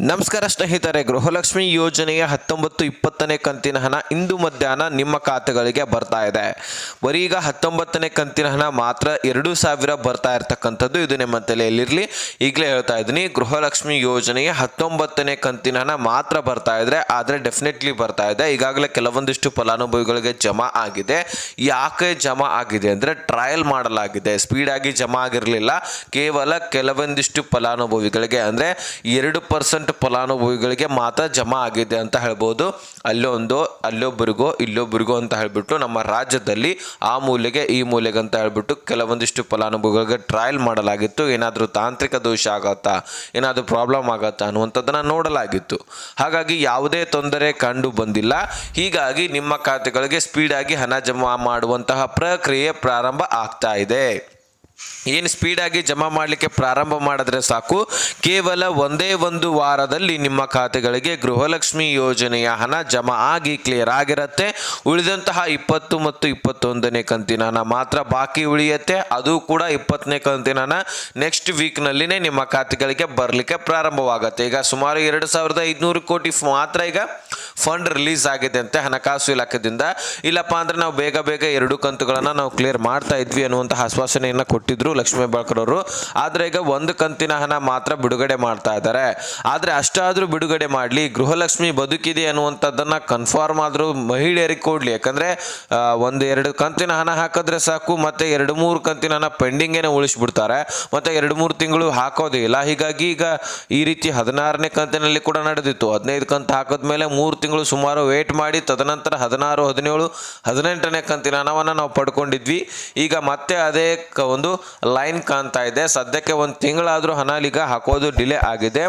ನಮಸ್ಕಾರ ಸ್ನೇಹಿತರೆ, ಗೃಹಲಕ್ಷ್ಮಿ ಯೋಜನೆಯ ಹತ್ತೊಂಬತ್ತು ಇಪ್ಪತ್ತನೇ ಕಂತಿನ ಹಣ ಇಂದು ಮಧ್ಯಾಹ್ನ ನಿಮ್ಮ ಖಾತೆಗಳಿಗೆ ಬರ್ತಾ ಇದೆ. ಬರೀ ಈಗ ಹತ್ತೊಂಬತ್ತನೇ ಕಂತಿನ ಹಣ ಮಾತ್ರ ಎರಡು ಸಾವಿರ ಬರ್ತಾ ಇರ್ತಕ್ಕಂಥದ್ದು ಇದು ನಿಮ್ಮ ತಲೆಯಲ್ಲಿರಲಿ. ಈಗಲೇ ಹೇಳ್ತಾ ಇದ್ದೀನಿ, ಗೃಹಲಕ್ಷ್ಮಿ ಯೋಜನೆಯ ಹತ್ತೊಂಬತ್ತನೇ ಕಂತಿನ ಹಣ ಮಾತ್ರ ಬರ್ತಾ ಇದ್ರೆ, ಆದರೆ ಡೆಫಿನೆಟ್ಲಿ ಬರ್ತಾ ಇದೆ. ಈಗಾಗಲೇ ಕೆಲವೊಂದಿಷ್ಟು ಫಲಾನುಭವಿಗಳಿಗೆ ಜಮಾ ಆಗಿದೆ. ಯಾಕೆ ಜಮಾ ಆಗಿದೆ ಅಂದರೆ ಟ್ರಯಲ್ ಮಾಡಲಾಗಿದೆ. ಸ್ಪೀಡಾಗಿ ಜಮಾ ಆಗಿರಲಿಲ್ಲ. ಕೇವಲ ಕೆಲವೊಂದಿಷ್ಟು ಫಲಾನುಭವಿಗಳಿಗೆ ಅಂದರೆ ಎರಡು ಪರ್ಸೆಂಟ್ ಫಲಾನುಭವಿಗಳಿಗೆ ಮಾತ್ರ ಜಮಾ ಆಗಿದೆ ಅಂತ ಹೇಳ್ಬೋದು. ಅಲ್ಲೊಂದು, ಅಲ್ಲೊಬ್ಬರಿಗೋ, ಇಲ್ಲೊಬ್ಬರಿಗೋ ಅಂತ ಹೇಳ್ಬಿಟ್ಟು ನಮ್ಮ ರಾಜ್ಯದಲ್ಲಿ ಆ ಮೂಲೆಗೆ, ಈ ಮೂಲೆಗೆ ಅಂತ ಹೇಳ್ಬಿಟ್ಟು ಕೆಲವೊಂದಿಷ್ಟು ಫಲಾನುಭವಿಗಳಿಗೆ ಟ್ರಯಲ್ ಮಾಡಲಾಗಿತ್ತು. ಏನಾದರೂ ತಾಂತ್ರಿಕ ದೋಷ ಆಗತ್ತಾ? ಏನಾದರೂ ಪ್ರಾಬ್ಲಮ್ ಆಗತ್ತಾ ಅನ್ನುವಂಥದ್ದನ್ನು ನೋಡಲಾಗಿತ್ತು. ಹಾಗಾಗಿ ಯಾವುದೇ ತೊಂದರೆ ಕಂಡು ಬಂದಿಲ್ಲ. ಹೀಗಾಗಿ ನಿಮ್ಮ ಖಾತೆಗಳಿಗೆ ಸ್ಪೀಡಾಗಿ ಹಣ ಜಮಾ ಮಾಡುವಂತಹ ಪ್ರಕ್ರಿಯೆ ಪ್ರಾರಂಭ ಆಗ್ತಾ ಇದೆ. ಏನು ಸ್ಪೀಡಾಗಿ ಜಮಾ ಮಾಡಲಿಕ್ಕೆ ಪ್ರಾರಂಭ ಮಾಡಿದ್ರೆ ಸಾಕು? ಕೇವಲ ಒಂದೇ ಒಂದು ವಾರದಲ್ಲಿ ನಿಮ್ಮ ಖಾತೆಗಳಿಗೆ ಗೃಹಲಕ್ಷ್ಮಿ ಯೋಜನೆಯ ಹಣ ಜಮಾ ಆಗಿ ಕ್ಲಿಯರ್ ಆಗಿರುತ್ತೆ. ಉಳಿದಂತಹ ಇಪ್ಪತ್ತು ಮತ್ತು ಇಪ್ಪತ್ತೊಂದನೇ ಕಂತಿನ ಹಣ ಮಾತ್ರ ಬಾಕಿ ಉಳಿಯುತ್ತೆ. ಅದು ಕೂಡ ಇಪ್ಪತ್ತನೇ ಕಂತಿನ ಹಣ ನೆಕ್ಸ್ಟ್ ವೀಕ್ನಲ್ಲಿನೇ ನಿಮ್ಮ ಖಾತೆಗಳಿಗೆ ಬರಲಿಕ್ಕೆ ಪ್ರಾರಂಭವಾಗುತ್ತೆ. ಈಗ ಸುಮಾರು ಎರಡು ಸಾವಿರದ ಐದುನೂರು ಕೋಟಿ ಮಾತ್ರ ಈಗ ಫಂಡ್ ರಿಲೀಸ್ ಆಗಿದೆ ಅಂತೆ ಹಣಕಾಸು ಇಲಾಖೆದಿಂದ. ಇಲ್ಲಪ್ಪ ಅಂದ್ರೆ ನಾವು ಬೇಗ ಬೇಗ ಎರಡು ಕಂತುಗಳನ್ನು ನಾವು ಕ್ಲಿಯರ್ ಮಾಡ್ತಾ ಇದ್ವಿ ಅನ್ನುವಂತಹ ಆಶ್ವಾಸನೆಯನ್ನು ಕೊಟ್ಟಿದ್ರು ಲಕ್ಷ್ಮೀ ಬಾಳ್ಕರ್ ಅವರು. ಆದರೆ ಈಗ ಒಂದು ಕಂತಿನ ಹಣ ಮಾತ್ರ ಬಿಡುಗಡೆ ಮಾಡ್ತಾ ಇದ್ದಾರೆ. ಆದರೆ ಅಷ್ಟಾದರೂ ಬಿಡುಗಡೆ ಮಾಡಲಿ, ಗೃಹಲಕ್ಷ್ಮಿ ಬದುಕಿದೆ ಅನ್ನುವಂಥದ್ದನ್ನ ಕನ್ಫರ್ಮ್ ಆದರೂ ಮಹಿಳೆಯರಿಗೆ ಕೊಡಲಿ. ಯಾಕಂದರೆ ಒಂದು ಎರಡು ಕಂತಿನ ಹಣ ಹಾಕಿದ್ರೆ ಸಾಕು, ಮತ್ತೆ ಎರಡು ಮೂರು ಕಂತಿನ ಹಣ ಪೆಂಡಿಂಗೇನೆ ಉಳಿಸ್ಬಿಡ್ತಾರೆ, ಮತ್ತೆ ಎರಡು ಮೂರು ತಿಂಗಳು ಹಾಕೋದೇ ಇಲ್ಲ. ಹೀಗಾಗಿ ಈಗ ಈ ರೀತಿ ಹದಿನಾರನೇ ಕಂತಿನಲ್ಲಿ ಕೂಡ ನಡೆದಿತ್ತು. ಹದಿನೈದು ಕಂತು ಹಾಕಿದ್ಮೇಲೆ ಮೂರು ತಿಂಗಳು ಸುಮಾರು ವೇಟ್ ಮಾಡಿ ತದನಂತರ ಹದಿನಾರು, ಹದಿನೇಳು, ಹದಿನೆಂಟನೇ ಕಂತಿನ ಹಣವನ್ನು ನಾವು ಪಡ್ಕೊಂಡಿದ್ವಿ. ಈಗ ಮತ್ತೆ ಅದೇ ಒಂದು ಲೈನ್ ಕಾಣ್ತಾ ಇದೆ. ಸದ್ಯಕ್ಕೆ ಒಂದು ತಿಂಗಳಾದರೂ ಹಣ ಈಗ ಹಾಕೋದು ಡಿಲೇ ಆಗಿದೆ.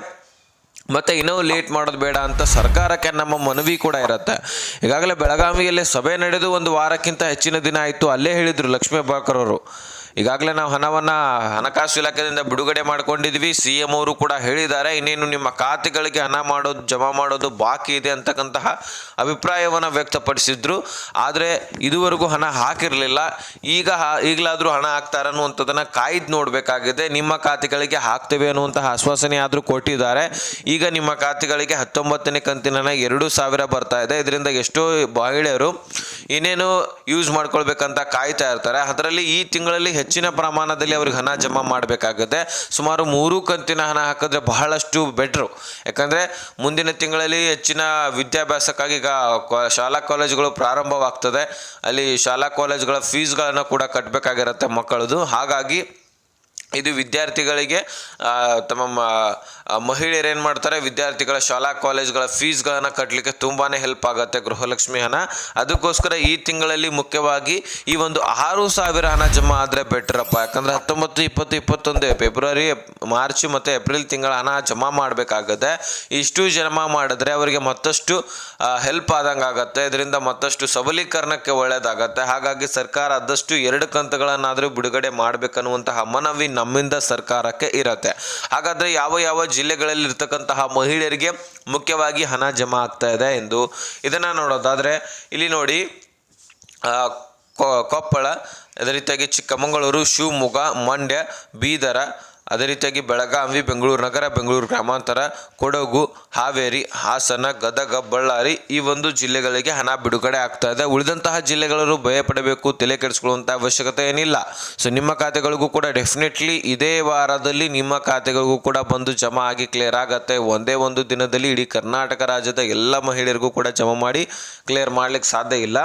ಮತ್ತು ಇನ್ನೂ ಲೇಟ್ ಮಾಡೋದು ಬೇಡ ಅಂತ ಸರ್ಕಾರಕ್ಕೆ ನಮ್ಮ ಮನವಿ ಕೂಡ ಇರುತ್ತೆ. ಈಗಾಗಲೇ ಬೆಳಗಾವಿಯಲ್ಲಿ ಸಭೆ ನಡೆದು ಒಂದು ವಾರಕ್ಕಿಂತ ಹೆಚ್ಚಿನ ದಿನ ಆಯಿತು. ಅಲ್ಲೇ ಹೇಳಿದರು ಲಕ್ಷ್ಮೀ ಅವರು. ಈಗಾಗಲೇ ನಾವು ಹಣವನ್ನು ಹಣಕಾಸು ಇಲಾಖೆಯಿಂದ ಬಿಡುಗಡೆ ಮಾಡ್ಕೊಂಡಿದ್ವಿ. ಸಿ ಎಂ ಅವರು ಕೂಡ ಹೇಳಿದ್ದಾರೆ, ಇನ್ನೇನು ನಿಮ್ಮ ಖಾತೆಗಳಿಗೆ ಹಣ ಮಾಡೋದು, ಜಮಾ ಮಾಡೋದು ಬಾಕಿ ಇದೆ ಅಂತಕ್ಕಂತಹ ಅಭಿಪ್ರಾಯವನ್ನು ವ್ಯಕ್ತಪಡಿಸಿದ್ರು. ಆದರೆ ಇದುವರೆಗೂ ಹಣ ಹಾಕಿರಲಿಲ್ಲ. ಈಗ ಈಗಲಾದರೂ ಹಣ ಹಾಕ್ತಾರೆ ಅನ್ನುವಂಥದ್ದನ್ನು ಕಾಯ್ದು ನೋಡಬೇಕಾಗಿದೆ. ನಿಮ್ಮ ಖಾತೆಗಳಿಗೆ ಹಾಕ್ತೇವೆ ಅನ್ನುವಂತಹ ಆಶ್ವಾಸನೆ ಆದರೂ ಕೊಟ್ಟಿದ್ದಾರೆ. ಈಗ ನಿಮ್ಮ ಖಾತೆಗಳಿಗೆ ಹತ್ತೊಂಬತ್ತನೇ ಕಂತಿನ ಎರಡು ಸಾವಿರ ಬರ್ತಾ ಇದೆ. ಇದರಿಂದ ಎಷ್ಟೋ ಮಹಿಳೆಯರು ಇನ್ನೇನು ಯೂಸ್ ಮಾಡ್ಕೊಳ್ಬೇಕಂತ ಕಾಯ್ತಾ ಇರ್ತಾರೆ. ಅದರಲ್ಲಿ ಈ ತಿಂಗಳಲ್ಲಿ ಹೆಚ್ಚಿನ ಪ್ರಮಾಣದಲ್ಲಿ ಅವ್ರಿಗೆ ಹಣ ಜಮಾ ಮಾಡಬೇಕಾಗುತ್ತೆ. ಸುಮಾರು ಮೂರು ಕಂತಿನ ಹಣ ಹಾಕಿದ್ರೆ ಬಹಳಷ್ಟು ಬೆಟ್ರು ಯಾಕಂದರೆ ಮುಂದಿನ ತಿಂಗಳಲ್ಲಿ ಹೆಚ್ಚಿನ ವಿದ್ಯಾಭ್ಯಾಸಕ್ಕಾಗಿ ಈಗ ಶಾಲಾ ಕಾಲೇಜುಗಳು ಪ್ರಾರಂಭವಾಗ್ತದೆ. ಅಲ್ಲಿ ಶಾಲಾ ಕಾಲೇಜುಗಳ ಫೀಸ್ಗಳನ್ನು ಕೂಡ ಕಟ್ಟಬೇಕಾಗಿರುತ್ತೆ ಮಕ್ಕಳದು. ಹಾಗಾಗಿ ಇದು ವಿದ್ಯಾರ್ಥಿಗಳಿಗೆ ತಮ್ಮ ಮಹಿಳೆಯರು ಏನು ಮಾಡ್ತಾರೆ, ವಿದ್ಯಾರ್ಥಿಗಳ ಶಾಲಾ, ಕಾಲೇಜ್ಗಳ ಫೀಸ್ಗಳನ್ನು ಕಟ್ಟಲಿಕ್ಕೆ ತುಂಬಾ ಹೆಲ್ಪ್ ಆಗುತ್ತೆ ಗೃಹಲಕ್ಷ್ಮಿ ಹಣ. ಅದಕ್ಕೋಸ್ಕರ ಈ ತಿಂಗಳಲ್ಲಿ ಮುಖ್ಯವಾಗಿ ಈ ಒಂದು ಆರು ಸಾವಿರ ಹಣ ಜಮಾ ಆದರೆ ಬೆಟ್ರಪ್ಪ. ಯಾಕಂದರೆ ಹತ್ತೊಂಬತ್ತು, ಇಪ್ಪತ್ತು, ಇಪ್ಪತ್ತೊಂದು, ಫೆಬ್ರವರಿ, ಮಾರ್ಚ್ ಮತ್ತು ಏಪ್ರಿಲ್ ತಿಂಗಳ ಹಣ ಜಮಾ ಮಾಡಬೇಕಾಗುತ್ತೆ. ಇಷ್ಟು ಜಮಾ ಮಾಡಿದ್ರೆ ಅವರಿಗೆ ಮತ್ತಷ್ಟು ಹೆಲ್ಪ್ ಆದಂಗೆ ಆಗುತ್ತೆ. ಇದರಿಂದ ಮತ್ತಷ್ಟು ಸಬಲೀಕರಣಕ್ಕೆ ಒಳ್ಳೆಯದಾಗತ್ತೆ ಹಾಗಾಗಿ ಸರ್ಕಾರ ಆದಷ್ಟು ಎರಡು ಕಂತುಗಳನ್ನಾದರೂ ಬಿಡುಗಡೆ ಮಾಡಬೇಕನ್ನುವಂತಹ ಮನವಿ ನಮ್ಮಿಂದ ಸರ್ಕಾರಕ್ಕೆ ಇರುತ್ತೆ. ಹಾಗಾದರೆ ಯಾವ ಯಾವ ಜಿಲ್ಲೆಗಳಲ್ಲಿ ಇರ್ತಕ್ಕಂತಹ ಮಹಿಳೆಯರಿಗೆ ಮುಖ್ಯವಾಗಿ ಹಣ ಜಮಾ ಆಗ್ತಾ ಇದೆ ಎಂದು ಇದನ್ನು ನೋಡೋದಾದರೆ ಇಲ್ಲಿ ನೋಡಿ ಕೊಪ್ಪಳ, ಅದೇ ರೀತಿಯಾಗಿ ಚಿಕ್ಕಮಗಳೂರು, ಶಿವಮೊಗ್ಗ, ಮಂಡ್ಯ, ಬೀದರ ಅದೇ ರೀತಿಯಾಗಿ ಬೆಳಗಾವಿ, ಬೆಂಗಳೂರು ನಗರ, ಬೆಂಗಳೂರು ಗ್ರಾಮಾಂತರ, ಕೊಡಗು, ಹಾವೇರಿ, ಹಾಸನ, ಗದಗ, ಬಳ್ಳಾರಿ ಈ ಒಂದು ಜಿಲ್ಲೆಗಳಿಗೆ ಹಣ ಬಿಡುಗಡೆ ಆಗ್ತಾ ಇದೆ. ಉಳಿದಂತಹ ಜಿಲ್ಲೆಗಳವರು ಭಯ ಪಡಬೇಕು, ತಲೆ ಕೆಡಿಸ್ಕೊಳ್ಳುವಂಥ ಅವಶ್ಯಕತೆ ಏನಿಲ್ಲ. ಸೊ ನಿಮ್ಮ ಖಾತೆಗಳಿಗೂ ಕೂಡ ಡೆಫಿನೆಟ್ಲಿ ಇದೇ ವಾರದಲ್ಲಿ ನಿಮ್ಮ ಖಾತೆಗಳಿಗೂ ಕೂಡ ಬಂದು ಜಮಾ ಆಗಿ ಕ್ಲಿಯರ್ ಆಗತ್ತೆ. ಒಂದೇ ಒಂದು ದಿನದಲ್ಲಿ ಇಡೀ ಕರ್ನಾಟಕ ರಾಜ್ಯದ ಎಲ್ಲ ಮಹಿಳೆಯರಿಗೂ ಕೂಡ ಜಮಾ ಮಾಡಿ ಕ್ಲಿಯರ್ ಮಾಡ್ಲಿಕ್ಕೆ ಸಾಧ್ಯ ಇಲ್ಲ.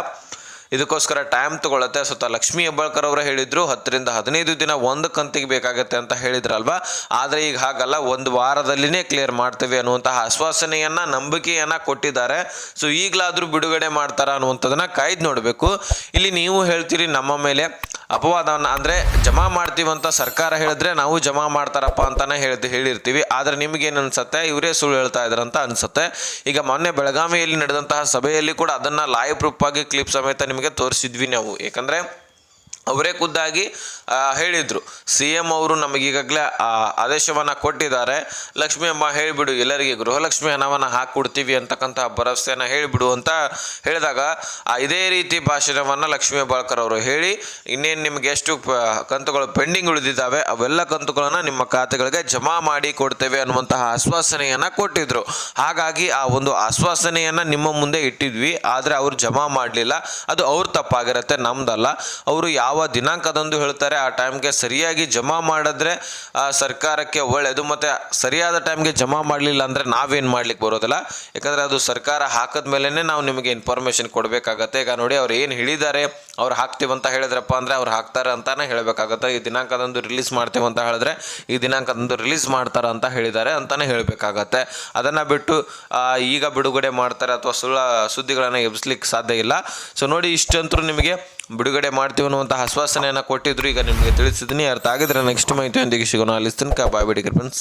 ಇದಕ್ಕೋಸ್ಕರ ಟೈಮ್ ತಗೊಳತ್ತೆ ಸ್ವತಃ ಲಕ್ಷ್ಮೀ ಹೆಬ್ಬಾಳ್ಕರ್ ಅವರು ಹೇಳಿದ್ರು, ಹತ್ತರಿಂದ ಹದಿನೈದು ದಿನ ಒಂದು ಕಂತಿಗೆ ಬೇಕಾಗತ್ತೆ ಅಂತ ಹೇಳಿದ್ರಲ್ವಾ? ಆದರೆ ಈಗ ಹಾಗಲ್ಲ, ಒಂದು ವಾರದಲ್ಲಿನೇ ಕ್ಲಿಯರ್ ಮಾಡ್ತೇವೆ ಅನ್ನುವಂತಹ ಆಶ್ವಾಸನೆಯನ್ನ, ನಂಬಿಕೆಯನ್ನ ಕೊಟ್ಟಿದ್ದಾರೆ. ಸೊ ಈಗಲಾದರೂ ಬಿಡುಗಡೆ ಮಾಡ್ತಾರ ಅನ್ನುವಂಥದ್ದನ್ನ ಕಾಯ್ದು ನೋಡಬೇಕು. ಇಲ್ಲಿ ನೀವು ಹೇಳ್ತೀರಿ ನಮ್ಮ ಮೇಲೆ ಅಪವಾದವನ್ನು ಅಂದರೆ ಜಮಾ ಮಾಡ್ತೀವಂತ ಸರ್ಕಾರ ಹೇಳಿದ್ರೆ ನಾವು ಜಮಾ ಮಾಡ್ತಾರಪ್ಪ ಅಂತಲೇ ಹೇಳ್ತಿ, ಹೇಳಿರ್ತೀವಿ. ಆದರೆ ನಿಮಗೇನು ಅನಿಸುತ್ತೆ? ಇವರೇ ಸುಳ್ಳು ಹೇಳ್ತಾ ಅಂತ ಅನ್ಸುತ್ತೆ. ಈಗ ಮೊನ್ನೆ ಬೆಳಗಾವಿಯಲ್ಲಿ ನಡೆದಂತಹ ಸಭೆಯಲ್ಲಿ ಕೂಡ ಅದನ್ನು ಲೈವ್ ಪ್ರೂಫ್ ಆಗಿ ಕ್ಲಿಪ್ ಸಮೇತ ನಿಮಗೆ ತೋರಿಸಿದ್ವಿ ನಾವು. ಯಾಕಂದರೆ ಅವರೇ ಖುದ್ದಾಗಿ ಹೇಳಿದರು. ಸಿ ಎಂ ಅವರು ನಮಗೀಗಾಗಲೇ ಆದೇಶವನ್ನು ಕೊಟ್ಟಿದ್ದಾರೆ. ಲಕ್ಷ್ಮಿ ಅಮ್ಮ ಹೇಳಿಬಿಡು, ಎಲ್ಲರಿಗೆ ಗೃಹಲಕ್ಷ್ಮಿ ಹಣವನ್ನು ಹಾಕ್ಕೊಡ್ತೀವಿ ಅಂತಕ್ಕಂಥ ಭರವಸೆಯನ್ನು ಹೇಳಿಬಿಡು ಅಂತ ಹೇಳಿದಾಗ ಇದೇ ರೀತಿ ಭಾಷಣವನ್ನು ಲಕ್ಷ್ಮೀ ಬಾಳ್ಕರ್ ಅವರು ಹೇಳಿ, ಇನ್ನೇನು ನಿಮಗೆ ಎಷ್ಟು ಕಂತುಗಳು ಪೆಂಡಿಂಗ್ ಉಳಿದಿದ್ದಾವೆ, ಅವೆಲ್ಲ ಕಂತುಗಳನ್ನು ನಿಮ್ಮ ಖಾತೆಗಳಿಗೆ ಜಮಾ ಮಾಡಿ ಕೊಡ್ತೇವೆ ಅನ್ನುವಂತಹ ಆಶ್ವಾಸನೆಯನ್ನು ಕೊಟ್ಟಿದ್ದರು ಹಾಗಾಗಿ ಆ ಒಂದು ಆಶ್ವಾಸನೆಯನ್ನು ನಿಮ್ಮ ಮುಂದೆ ಇಟ್ಟಿದ್ವಿ, ಆದರೆ ಅವರು ಜಮಾ ಮಾಡಲಿಲ್ಲ. ಅದು ಅವ್ರ ತಪ್ಪಾಗಿರುತ್ತೆ, ನಮ್ದಲ್ಲ. ಅವರು ಯಾವ ದಿನಾಂಕದಂದು ಹೇಳ್ತಾರೆ, ಆ ಟೈಮ್ಗೆ ಸರಿಯಾಗಿ ಜಮಾ ಮಾಡಿದ್ರೆ ಸರ್ಕಾರಕ್ಕೆ ಒಳ್ಳೆಯದು ಮತ್ತು ಸರಿಯಾದ ಟೈಮ್ಗೆ ಜಮಾ ಮಾಡಲಿಲ್ಲ ಅಂದರೆ ನಾವೇನು ಮಾಡ್ಲಿಕ್ಕೆ ಬರೋದಿಲ್ಲ. ಯಾಕಂದರೆ ಅದು ಸರ್ಕಾರ ಹಾಕಿದ ಮೇಲೇ ನಾವು ನಿಮಗೆ ಇನ್ಫಾರ್ಮೇಷನ್ ಕೊಡಬೇಕಾಗತ್ತೆ. ಈಗ ನೋಡಿ, ಅವ್ರು ಏನು ಹೇಳಿದ್ದಾರೆ, ಅವ್ರು ಹಾಕ್ತೀವಂತ ಹೇಳಿದ್ರಪ್ಪ ಅಂದರೆ ಅವ್ರು ಹಾಕ್ತಾರೆ ಅಂತಾನೆ ಹೇಳಬೇಕಾಗತ್ತೆ. ಈ ದಿನಾಂಕದಂದು ರಿಲೀಸ್ ಮಾಡ್ತೇವೆ ಅಂತ ಹೇಳಿದ್ರೆ, ಈ ದಿನಾಂಕದಂದು ರಿಲೀಸ್ ಮಾಡ್ತಾರೆ ಅಂತ ಹೇಳಿದ್ದಾರೆ ಅಂತಲೇ ಹೇಳಬೇಕಾಗತ್ತೆ. ಅದನ್ನು ಬಿಟ್ಟು ಈಗ ಬಿಡುಗಡೆ ಮಾಡ್ತಾರೆ ಅಥವಾ ಸುಳ್ಳ ಸುದ್ದಿಗಳನ್ನು ಎಬ್ಸ್ಲಿಕ್ಕೆ ಸಾಧ್ಯ ಇಲ್ಲ. ಸೊ ನೋಡಿ, ಇಷ್ಟಂತರೂ ನಿಮಗೆ ಬಿಡುಗಡೆ ಮಾಡ್ತೀವಿ ಅನ್ನುವಂಥ ಆಶ್ವಾಸನೆಯನ್ನು ಕೊಟ್ಟಿದ್ರು. ಈಗ ನಿಮಗೆ ತಿಳಿಸಿದ್ದೀನಿ ಅರ್ಥ ಆಗಿದ್ರೆ ನೆಕ್ಸ್ಟ್ ಮಾಹಿತಿಯೊಂದಿಗೆ ಸಿಗೋಣ. ಅಲ್ಲಿ ತನಕ ಬಾಯ್ ಬಿಡಿ ಫ್ರೆಂಡ್ಸ್